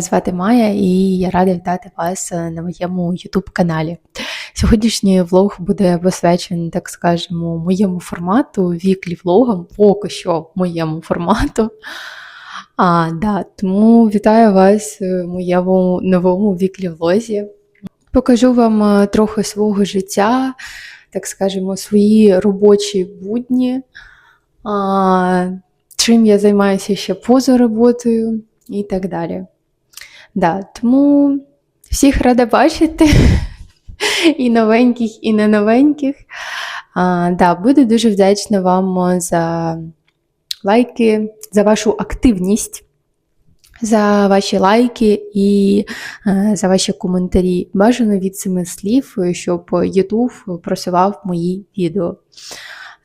Звати Майя, і я рада вітати вас е, на моєму YouTube каналі. Сьогоднішній влог буде посвячений, так скажемо, моєму формату, віклі влогам, поки що моєму формату. А, да, тому вітаю вас в моєму новому віклі влозі. Покажу вам е, трохи свого життя, так скажемо, свої робочі будні. А, чим я займаюся ще поза роботою і так далі. Да, тому всіх рада бачити, і новеньких, і не новеньких. А, да, буду дуже вдячна вам за лайки, за вашу активність, за ваші лайки і е, за ваші коментарі. Бажано від семи слів, щоб YouTube просував мої відео.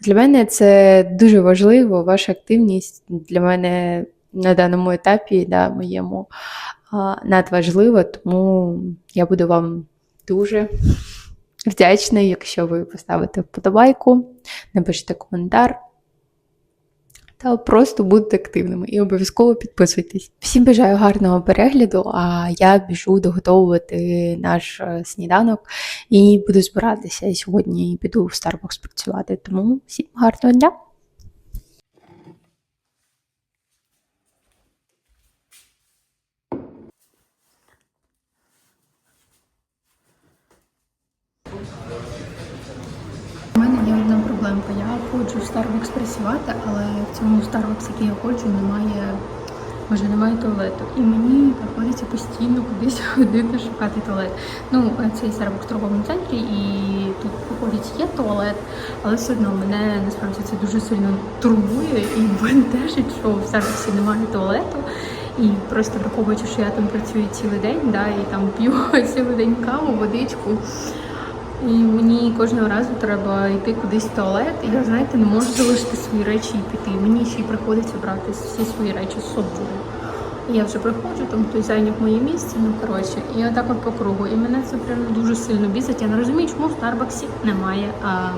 Для мене це дуже важливо, ваша активність для мене на даному етапі, да, моєму надважливо, тому я буду вам дуже вдячна, якщо ви поставите вподобайку, напишете коментар. Та просто будьте активними і обов'язково підписуйтесь. Всім бажаю гарного перегляду, а я біжу доготовувати наш е, сніданок і буду збиратися. Сьогодні піду в Starbucks працювати. Тому всім гарного дня! У мене є одна проблемка. Я ходжу в Starbucks працювати, але в цьому Starbucks, який я ходжу, немає, може, немає туалету. І мені приходиться постійно кудись ходити шукати туалет. Ну, цей Starbucks в торговому центрі, і тут виходить є туалет, але все одно мене насправді це дуже сильно турбує і бентежить, що в Starbucks немає туалету. І просто враховуючи, що я там працюю цілий день, да, і там п'ю цілий день каву, водичку. І мені кожного разу треба йти кудись в туалет, і я, знаєте, не можу залишити свої речі і піти. Мені ще й приходиться брати всі свої речі з собою. Я вже приходжу, там хтось зайняв моє місце, ну коротше, і отак от по кругу. І мене це прям дуже сильно бісить. Я не розумію, чому в Старбаксі немає, а,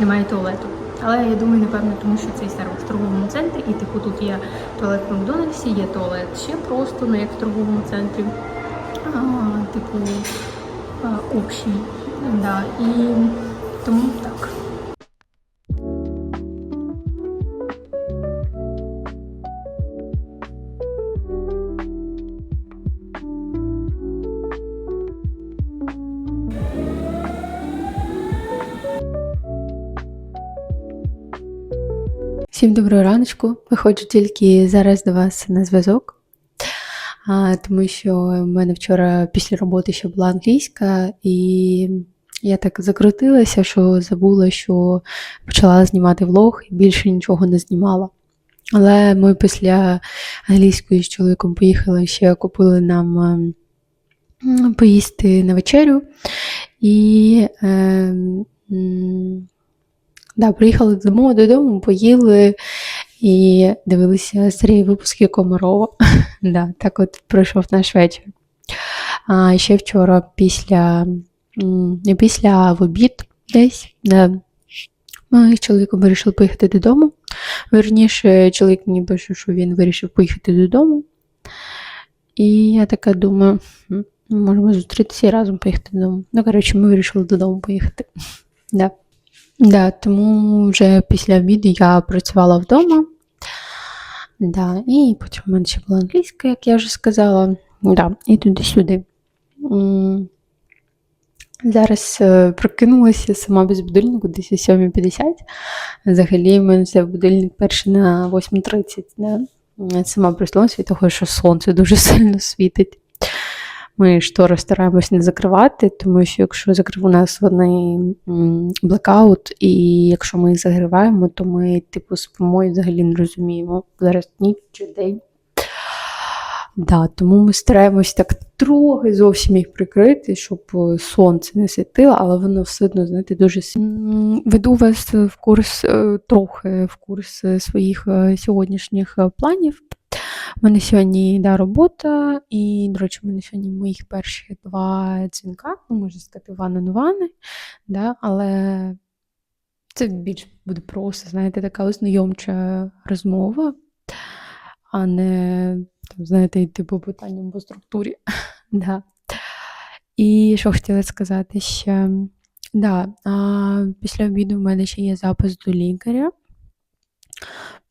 немає туалету. Але я думаю, напевно, тому що цей Starbucks в торговому центрі, і типу тут є туалет в Макдональдсі, є туалет ще просто, не як в торговому центрі. А, типу а, общий. Да, і тому так. Всім доброго раночку. Виходжу тільки зараз до вас на зв'язок, тому що в мене вчора після роботи ще була англійська, і я так закрутилася, що забула, що почала знімати влог і більше нічого не знімала. Але ми після англійської з чоловіком поїхали ще купили нам ем, поїсти на вечерю. І е, м, да, приїхали додому, додому, поїли і дивилися серії випусків Комарова. да, так от пройшов наш вечір. А ще вчора після не після а в обід десь. Да. Ми з чоловіком вирішили поїхати додому. Верніше, чоловік мені пише, що він вирішив поїхати додому. І я така думаю, «М, можемо зустрітися і разом поїхати додому. Ну, коротше, ми вирішили додому поїхати. Да. Да, тому вже після обіду я працювала вдома. Да, і потім в мене ще була англійська, як я вже сказала. Да, і туди-сюди. Зараз е, прокинулася сама без будильнику, десь о 7.50. Взагалі, в мене це будильник перший на 8.30. Да? Сама проснулася від того, що сонце дуже сильно світить. Ми штори стараємось не закривати, тому що якщо закрив у нас вони блекаут, і якщо ми їх загриваємо, то ми, типу, спимо і взагалі не розуміємо, зараз ніч чи день. Да, тому ми стараємось так трохи зовсім їх прикрити, щоб е, сонце не світило, але воно все одно, знаєте, дуже. Веду вас в курс, е, трохи в курс е, своїх сьогоднішніх планів. У мене сьогодні да, робота, і, до речі, у мене сьогодні моїх перші два дзвінка, ну, можна сказати, вани, да, але це більш буде просто, знаєте, така ознайомча розмова, а не там, знаєте, йти по питанням по структурі. да. І що хотіла сказати ще? Да, а, після обіду в мене ще є запис до лікаря.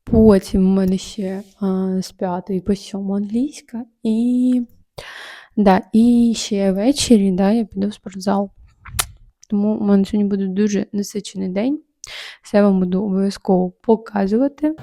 Потім в мене ще а, з 5 по 7 англійська. І, да, і ще ввечері да, я піду в спортзал. Тому у мене сьогодні буде дуже насичений день. Все вам буду обов'язково показувати.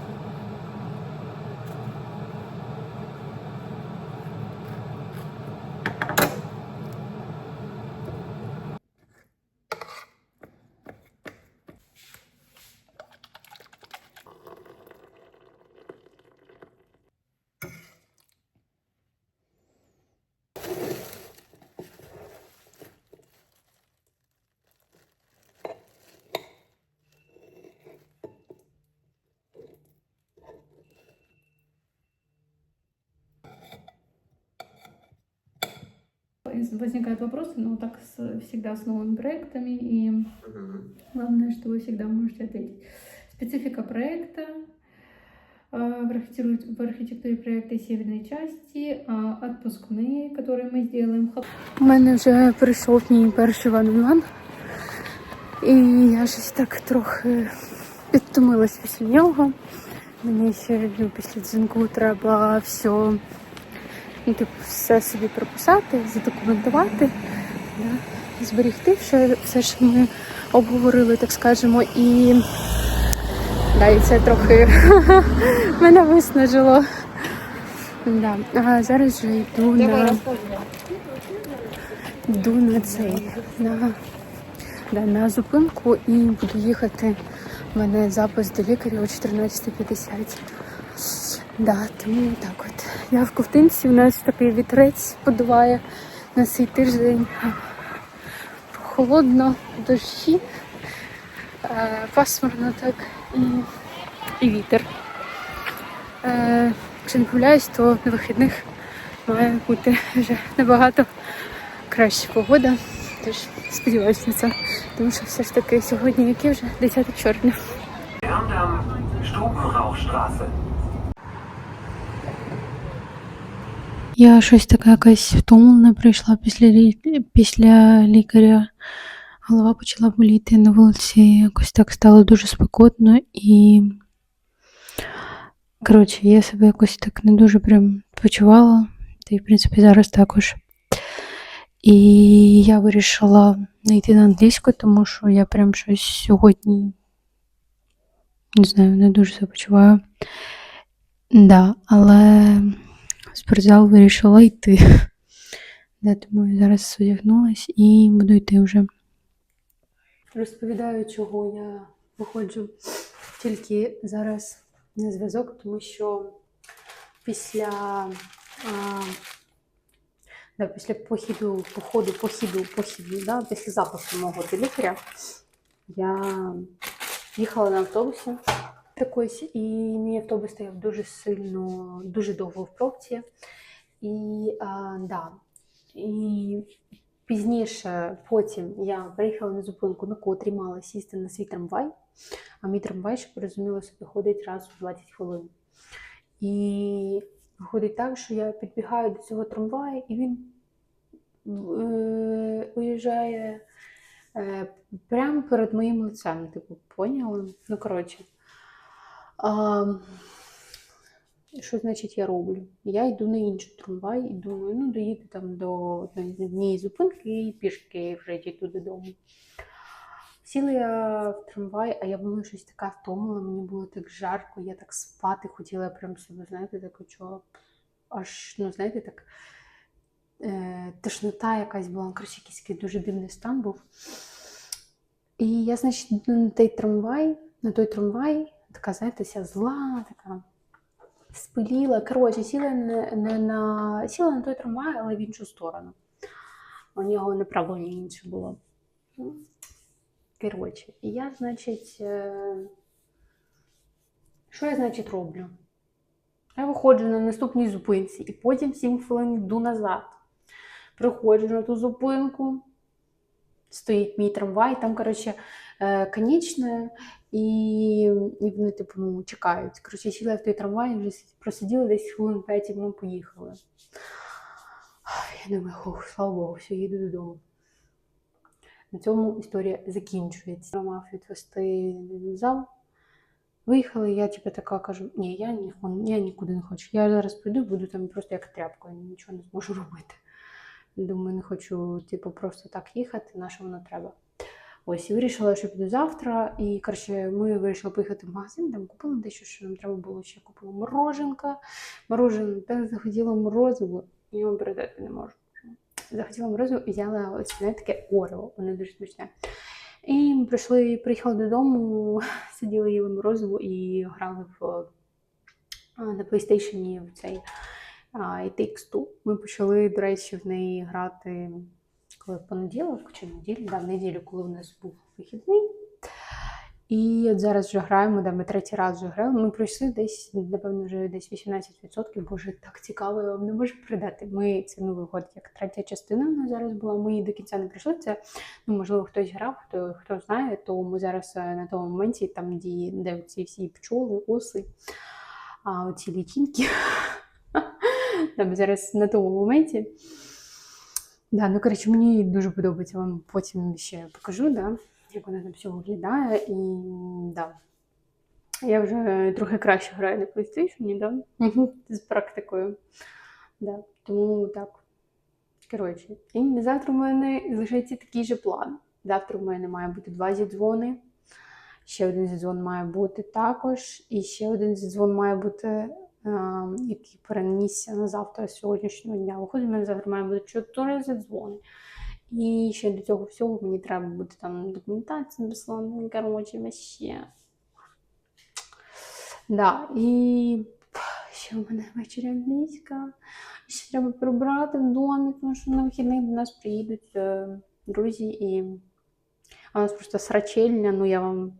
Возникают вопросы, но так с, всегда с новыми проектами, и главное, что вы всегда можете ответить. Специфика проекта э, в архитектуре, в архитектуре проекта северной части, а отпускные, которые мы сделаем. У мене вже прийшов мій перший ван-ван, і я щось так трохи підтомилась після нього. Мені ще ну, після дзвінку треба все, ну, типу, все собі прописати, задокументувати, да, зберігти все, все, що ми обговорили, так скажемо, і, да, і це трохи мене виснажило. Да. А зараз вже йду на, йду на цей, на, да, на зупинку і буду їхати. У мене запис до лікаря о 14.50. Да, тому так от. Я в ковтинці, у нас такий вітрець подуває на цей тиждень. Холодно, дощі, е, пасмурно так і, і вітер. Е, Якщо не помиляюсь, то на вихідних має бути вже набагато краща погода. Тож сподіваюся на це, тому що все ж таки сьогодні, яке вже 10 червня. Я щось така якась втомлена прийшла після, після лікаря. Голова почала боліти на вулиці, якось так стало дуже спекотно і. Коротше, я себе якось так не дуже прям почувала. Та й, в принципі, зараз також. І я вирішила не йти на англійську, тому що я прям щось сьогодні не знаю, не дуже себе почуваю. Да, але в спортзал вирішила йти. Да, тому зараз одягнулась і буду йти вже. Розповідаю, чого я виходжу тільки зараз на зв'язок, тому що після, а, да, після похіду, походу, похіду, похіду, да, після запису мого до лікаря я їхала на автобусі. Так ось, і мій автобус стояв дуже сильно, дуже довго в пробці. І, а, да, і пізніше, потім я приїхала на зупинку, на котрій мала сісти на свій трамвай, а мій трамвай, щоб ви розуміли, собі ходить раз у 20 хвилин. І виходить так, що я підбігаю до цього трамвая, і він е, уїжджає е, прямо перед моїм лицем. Типу, поняли? Ну, коротше. А, що значить я роблю? Я йду на інший трамвай і думаю, ну доїду там до однієї зупинки і пішки вже йду додому. Сіла я в трамвай, а я була щось така втомила, мені було так жарко, я так спати хотіла прям себе, знаєте, так що аж, ну, знаєте, так е, тошнота якась була, коротше, якийсь дуже дивний стан був. І я, значить, на той трамвай, на той трамвай, така, знаєте, вся зла, така спиліла. Коротше, сіла не, не на сіла на той трамвай, але в іншу сторону. У нього направлення інше було. Коротше, і я, значить, е, що я, значить, роблю? Я виходжу на наступній зупинці і потім 7 хвилин йду назад. Приходжу на ту зупинку, стоїть мій трамвай, там, коротше, е, конечна, І, і вони, типу, ну, чекають. Коротше, сіла в той трамвай, вже сид- просиділа десь хвилин 5 і ми поїхали. Я думаю, ох, слава Богу, все, їду додому. На цьому історія закінчується. Мав відвести зал. Виїхали, я типу така кажу, ні, я, ні, я нікуди не хочу. Я зараз прийду, буду там просто як тряпка, нічого не зможу робити. Думаю, не хочу, типу, просто так їхати, на що воно треба. Ось, і вирішила, що піду завтра. І коротше, ми вирішили поїхати в магазин, там купили дещо, що нам треба було ще купила мороженка. Морожене, так захотіла морозиво, я вам передати не можу. Захотіла морозиво і взяла ось знаєте, таке орео, воно дуже смачне. І ми прийшли, приїхали додому, сиділи, їли морозиво і грали в на PlayStation в цей It Takes Two. Ми почали, до речі, в неї грати коли в понеділок чи неділю, да, в неділю, коли в нас був вихідний. І от зараз вже граємо, да, ми третій раз вже грали. Ми пройшли десь, напевно, вже десь 18%. Боже, так цікаво, я вам не можу передати. Ми це новий год, як третя частина у нас зараз була. Ми її до кінця не пройшли. Це ну, можливо, хтось грав, хто хто знає, то ми зараз е, на тому моменті, там, де, де ці всі пчоли, оси, а оці лічинки. Там зараз на тому моменті. Да, ну коротше, мені дуже подобається. Вам потім ще покажу, да, як вона там все виглядає. І да. Я вже трохи краще граю на PlayStation, да? З практикою. Да. Тому так. Коротше, і завтра у мене залишається такий же план. Завтра у мене має бути два зідзвони. Ще один зідзвон має бути також. І ще один зідзвон має бути, який перенісся на завтра сьогоднішнього дня. Виходить, у мене завтра має бути чотири зідзвони. І ще до цього всього мені треба буде там документація написана, коротше, вообще. Да, і ще у мене ввечері англійська. Ще треба прибрати в домі, тому що на вихідних до нас приїдуть е, друзі і у нас просто срачельня, ну я вам,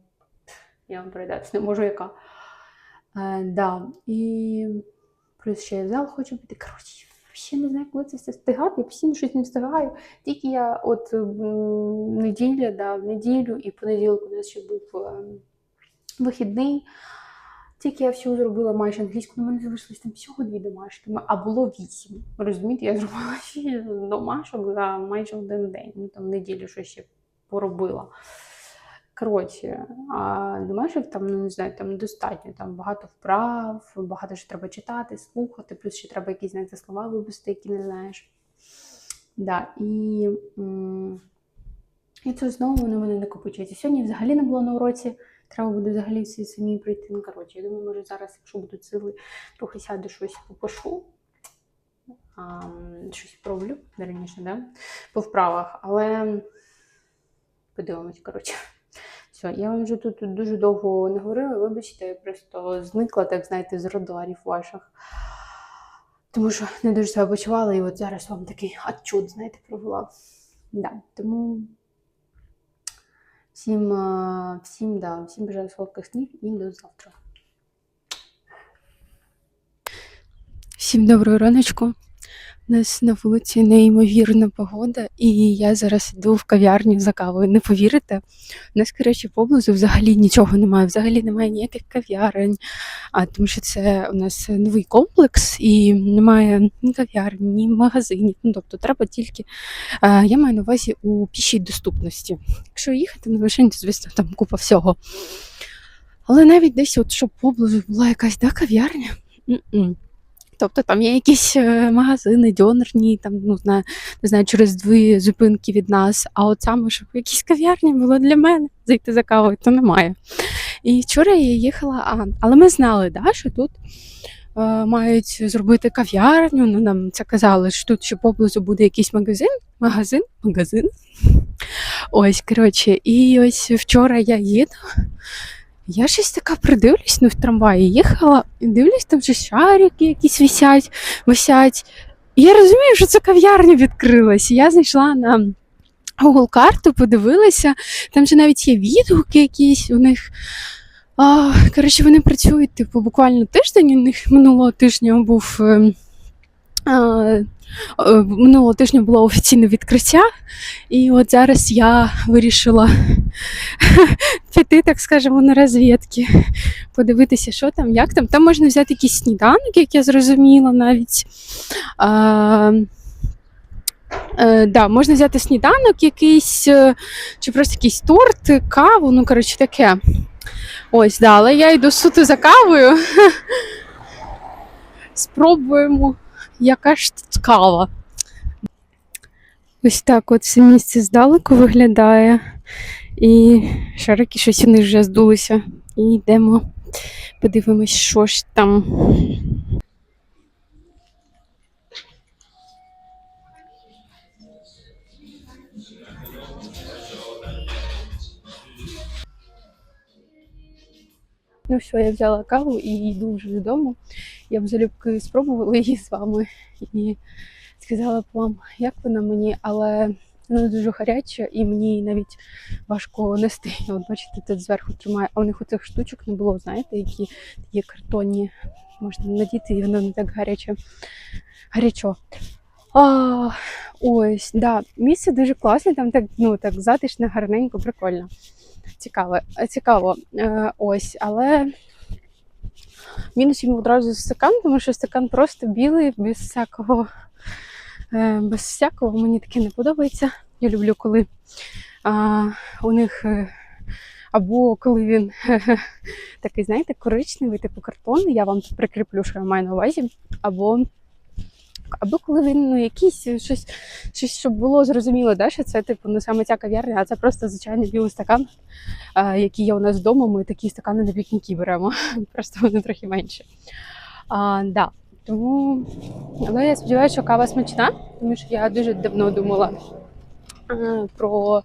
я вам передати не можу яка. Е, да. І плюс ще я в зал хочу піти. Коротше, ще не знаю, коли це все встигати. Я постійно щось не встигаю. Тільки я от неділя, да, в неділю і понеділок у нас ще був е, вихідний. Тільки я всю зробила майже англійську, на мене залишилось там всього дві домашки, а було вісім. Розумієте, я зробила шість домашок за майже один день. Ну там неділю що ще поробила. Коротше, а домашок там, ну не знаю, там достатньо, там багато вправ, багато що треба читати, слухати, плюс ще треба якісь знаєте, слова вивести, які не знаєш. Да, і, і це знову на мене накопичується. Сьогодні взагалі не було на уроці. Треба буде взагалі всі самі пройти. Ну, коротше, я думаю, може зараз, якщо будуть сили, трохи сяду щось попишу. А, щось пороблю раніше, да? по вправах, але подивимось, коротше. Все, я вам вже тут дуже довго не говорила, вибачте, я просто зникла, так знаєте, з радарів ваших. Тому що не дуже себе почувала, і от зараз вам такий отчут, знаєте, провела. Да, тому всім, е, всім, да, всім бажаю солодких снів і до завтра. Всім доброго раночку. У нас на вулиці неймовірна погода, і я зараз йду в кав'ярню за кавою. Не повірите? У нас, коротше, поблизу взагалі нічого немає, взагалі немає ніяких кав'ярень, а тому що це у нас новий комплекс і немає ні кав'ярень, ні магазинів. Ну тобто треба тільки. е, я маю на увазі у пішій доступності. Якщо їхати на машині, то звісно там купа всього. Але навіть десь, от щоб поблизу була якась да, кав'ярня. Тобто там є якісь е, магазини, дьонерні, там, ну, знаю, не знаю, через дві зупинки від нас. А от саме, щоб якісь кав'ярні було для мене зайти за кавою, то немає. І вчора я їхала, а, але ми знали, да, що тут е, мають зробити кав'ярню. Ну, нам це казали, що тут ще поблизу буде якийсь магазин. Магазин, магазин. Ось, коротше, і ось вчора я їду. Я щось така придивлюсь, ну в трамваї їхала, і дивлюсь, там вже шарики якісь висять, висять. І я розумію, що це кав'ярня відкрилась. І я знайшла на Google карту, подивилася, там же навіть є відгуки якісь у них. А, коротше, вони працюють типу, буквально тиждень. У них минулого тижня був. ем, А, минулого тижня було офіційне відкриття, і от зараз я вирішила піти, так скажемо, на розвідки, подивитися, що там, як там. Там можна взяти якийсь сніданок, як я зрозуміла навіть. А, Е, да, можна взяти сніданок якийсь, е, чи просто якийсь торт, каву, ну, коротше, таке. Ось, да, але я йду суто за кавою. Спробуємо, яка ж тут кава. Ось так от це місце здалеку виглядає. І шарики щось них вже здулися. І йдемо, подивимось, що ж там. Ну все, я взяла каву і йду вже додому. Я б залюбки спробувала її з вами і сказала б вам, як вона мені, але вона дуже гаряча і мені навіть важко нести. От бачите, тут зверху тримає, а у них оцих штучок не було, знаєте, які є картонні, можна надіти, і воно не так гаряче. Гарячо. А, ось, да, місце дуже класне, там так, ну, так затишно, гарненько, прикольно. Цікаво, цікаво. Е, ось, але мінус йому одразу стакан, тому що стакан просто білий, без всякого, е, без всякого. Мені таке не подобається. Я люблю, коли а, у них. е, Або коли він такий, знаєте, коричневий, типу картон, я вам прикріплю, що я маю на увазі. Або, або коли він ну, якийсь щось, щось, щоб було зрозуміло, да, що це типу не саме ця кав'ярня, а це просто звичайний білий стакан, а, який є у нас вдома. Ми такі стакани на пікніки беремо. Просто вони трохи менші. А, да. Тому, але я сподіваюся, що кава смачна, тому що я дуже давно думала е, про,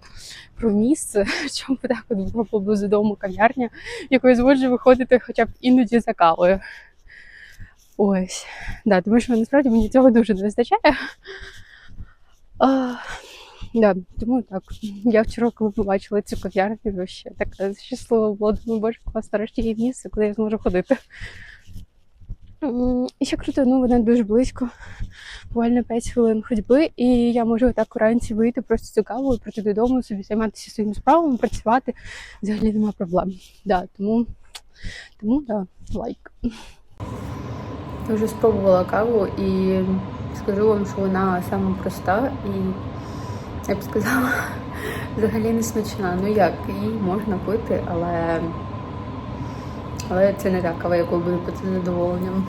про місце, чому так от було поблизу дому кав'ярня, якою зможу виходити хоча б іноді за кавою. Ось. Да, тому що насправді мені цього дуже не вистачає. А, да, тому так. Я вчора, коли побачила цю кав'ярню, вообще така щаслива була. Думаю, боже, клас, нарешті є місце, куди я зможу ходити. І ще круто, ну вона дуже близько, буквально 5 хвилин ходьби, і я можу так уранці вийти просто з кавою, прийти додому, собі займатися своїми справами, працювати. Взагалі немає проблем. Да, тому, тому да, лайк. Я вже спробувала каву і скажу вам, що вона саме проста і я б сказала, взагалі не смачна. Ну як, її можна пити, але, але це не та кава, яку буду пити з задоволенням.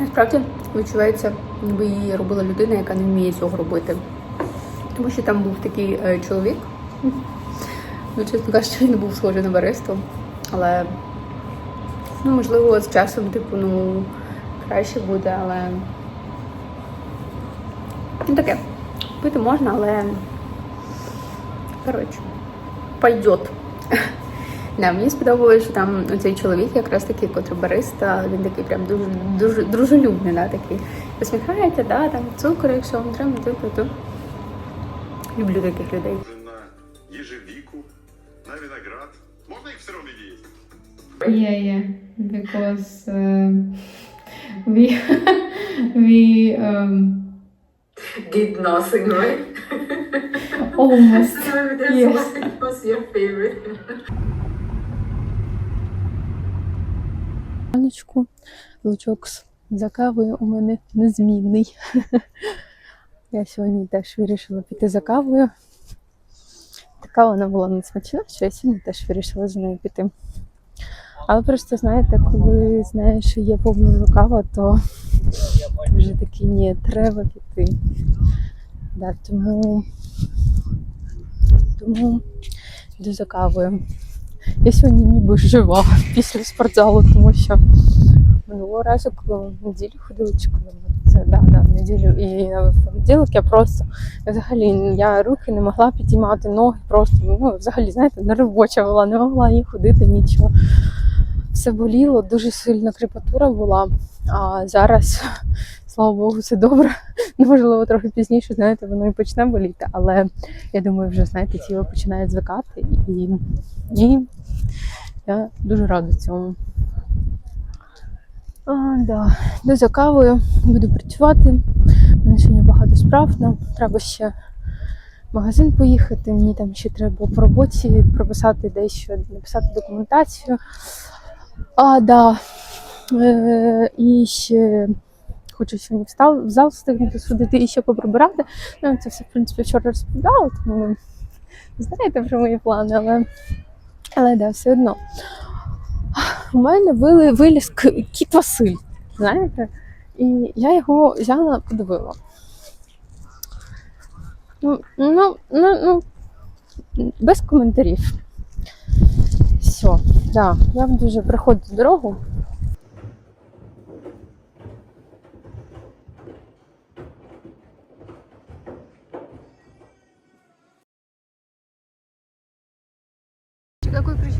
Насправді відчувається, ніби її робила людина, яка не вміє цього робити. Тому що там був такий е, чоловік. Ну, чесно кажучи, він був схожий на баристу, але Ну, можливо, з часом, типу, ну, краще буде, але. Ну таке. Пити можна, але. Коротше, пойдет. Да, мені сподобалося, що там цей чоловік, якраз такий контрабариста, він такий прям дуже дуже дружелюбний, да, такий. Посміхається, да, там цукор, якщо вам треба, то. Люблю таких людей. Yeah, yeah, because uh, we we um, did nothing, right? almost So that's Yes. why it was your favorite. Раночку лучок за кавою у мене незмінний. Я сьогодні теж вирішила піти за кавою. Така вона була не смачна, що я сьогодні теж вирішила за нею піти. Але просто знаєте, коли знаєш, що є поблизу кава, то вже такий ні, треба піти. Да, тому, тому йду за. Я сьогодні ніби жива після спортзалу, тому що минулого разу, коли в неділю ходили, чи коли це да, да, в неділю і в понеділок я просто взагалі я руки не могла підіймати ноги, просто ну взагалі, знаєте, неробоча була, не могла ні ходити, нічого. Все боліло, дуже сильна крепатура була. А зараз, слава Богу, все добре. Ну, можливо, трохи пізніше, знаєте, воно і почне боліти, але я думаю, вже знаєте, тіло починає звикати і, і я дуже рада цьому. А, да. Йду за кавою, буду працювати. Мене сьогодні багато справ. Нам треба ще в магазин поїхати. Мені там ще треба по роботі прописати дещо, написати документацію. А, да. Е, і ще хочу сьогодні в стал- в зал встигнути сходити і ще поприбирати. Ну, це все, в принципі, вчора розповідала, тому знаєте вже мої плани, але, але да, все одно. У мене виліз кіт Василь, знаєте? І я його взяла, подивила. Ну, ну, ну, ну, без коментарів. Все, да, я буду вже приходити дорогу. Какой ключ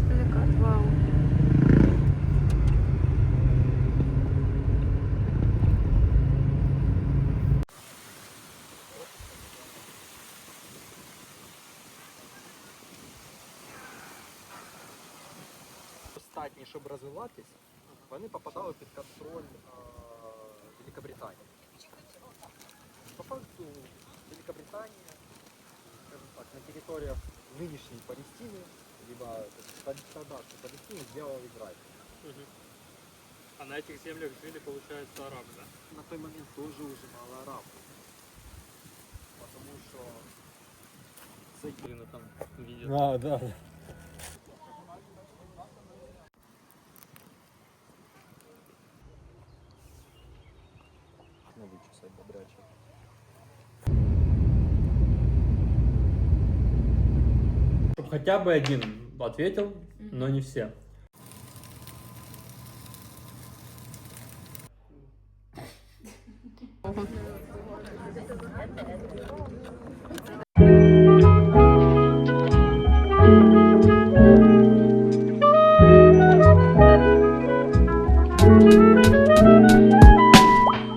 щоб розвиватись, вони попадали під контроль е, Великобританії. По факту Великобританія, скажем так, на територіях нынешней Палестины, либо тогдашней Палестины сделал Израиль. А на этих землях жили, получается, арабы, да? На той момент тоже уже мало арабов. Потому что Блин, там видят. А, да. Хотя бы один ответил, но не все.